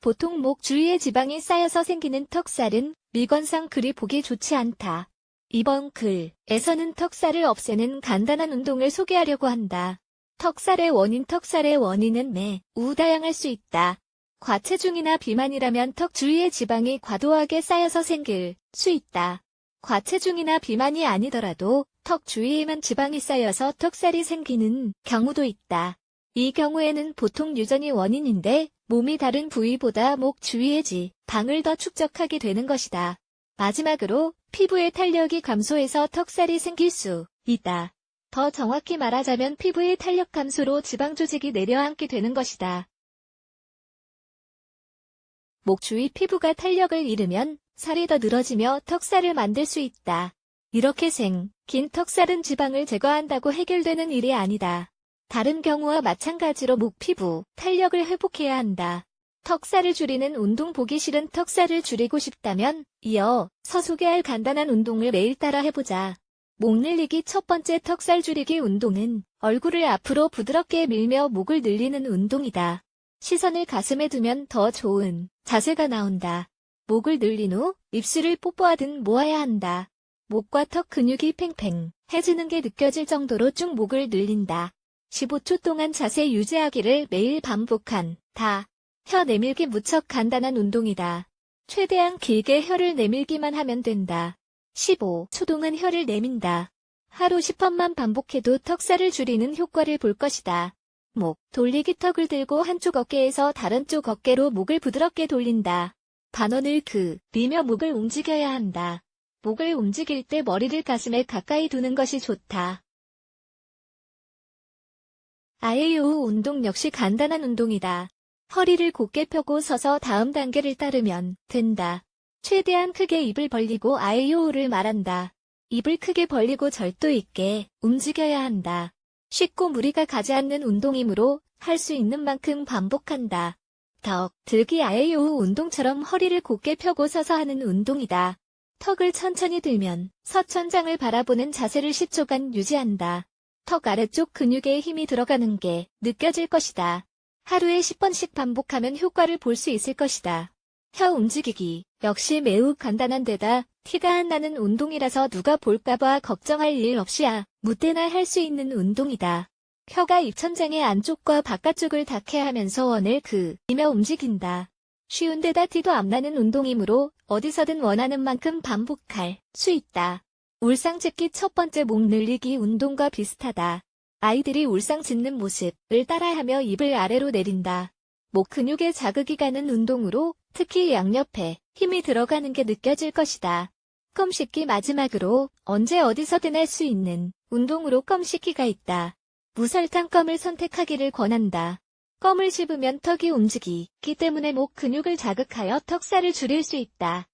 보통 목 주위에 지방이 쌓여서 생기는 턱살은 미관상 그리 보기 좋지 않다. 이번 글에서는 턱살을 없애는 간단한 운동을 소개하려고 한다. 턱살의 원인 턱살의 원인은 매우 다양할 수 있다. 과체중이나 비만이라면 턱 주위에 지방이 과도하게 쌓여서 생길 수 있다. 과체중이나 비만이 아니더라도 턱 주위에만 지방이 쌓여서 턱살이 생기는 경우도 있다. 이 경우에는 보통 유전이 원인인데 몸이 다른 부위보다 목 주위의 지방을 더 축적하게 되는 것이다. 마지막으로 피부의 탄력이 감소해서 턱살이 생길 수 있다. 더 정확히 말하자면 피부의 탄력 감소로 지방 조직이 내려앉게 되는 것이다. 목 주위 피부가 탄력을 잃으면 살이 더 늘어지며 턱살을 만들 수 있다. 이렇게 생 긴 턱살은 지방을 제거한다고 해결되는 일이 아니다. 다른 경우와 마찬가지로 목 피부 탄력을 회복해야 한다. 턱살을 줄이는 운동 보기 싫은 턱살을 줄이고 싶다면 이어 서 소개할 간단한 운동을 매일 따라 해보자. 목 늘리기 첫 번째 턱살 줄이기 운동은 얼굴을 앞으로 부드럽게 밀며 목을 늘리는 운동이다. 시선을 가슴에 두면 더 좋은 자세가 나온다. 목을 늘린 후 입술을 뽀뽀하듯 모아야 한다. 목과 턱 근육이 팽팽해지는 게 느껴질 정도로 쭉 목을 늘린다. 15초 동안 자세 유지하기를 매일 반복한 다. 혀 내밀기 무척 간단한 운동이다. 최대한 길게 혀를 내밀기만 하면 된다. 15초 동안 혀를 내민다. 하루 10번만 반복해도 턱살을 줄이는 효과를 볼 것이다. 목, 돌리기 턱을 들고 한쪽 어깨에서 다른 쪽 어깨로 목을 부드럽게 돌린다. 반원을 그, 리며 목을 움직여야 한다. 목을 움직일 때 머리를 가슴에 가까이 두는 것이 좋다. 아에요 운동 역시 간단한 운동이다. 허리를 곧게 펴고 서서 다음 단계를 따르면 된다. 최대한 크게 입을 벌리고 아에요를 말한다. 입을 크게 벌리고 절도 있게 움직여야 한다. 쉽고 무리가 가지 않는 운동이므로 할 수 있는 만큼 반복한다. 덕, 들기 아에요 운동처럼 허리를 곧게 펴고 서서 하는 운동이다. 턱을 천천히 들면 서천장을 바라보는 자세를 10초간 유지한다. 턱 아래쪽 근육에 힘이 들어가는 게 느껴질 것이다. 하루에 10번씩 반복하면 효과를 볼 수 있을 것이다. 혀 움직이기 역시 매우 간단한 데다 티가 안 나는 운동이라서 누가 볼까봐 걱정할 일 없이 아무 때나 할 수 있는 운동이다. 혀가 입천장의 안쪽과 바깥쪽을 닿게 하면서 원을 그이며 움직인다. 쉬운 데다 티도 안 나는 운동이므로 어디서든 원하는 만큼 반복할 수 있다. 울상 짓기 첫 번째 목 늘리기 운동과 비슷하다. 아이들이 울상 짓는 모습을 따라하며 입을 아래로 내린다. 목 근육에 자극이 가는 운동으로 특히 양옆에 힘이 들어가는 게 느껴질 것이다. 껌 씻기 마지막으로 언제 어디서든 할 수 있는 운동으로 껌 씻기가 있다. 무설탕 껌을 선택하기를 권한다. 껌을 씹으면 턱이 움직이기 때문에 목 근육을 자극하여 턱살을 줄일 수 있다.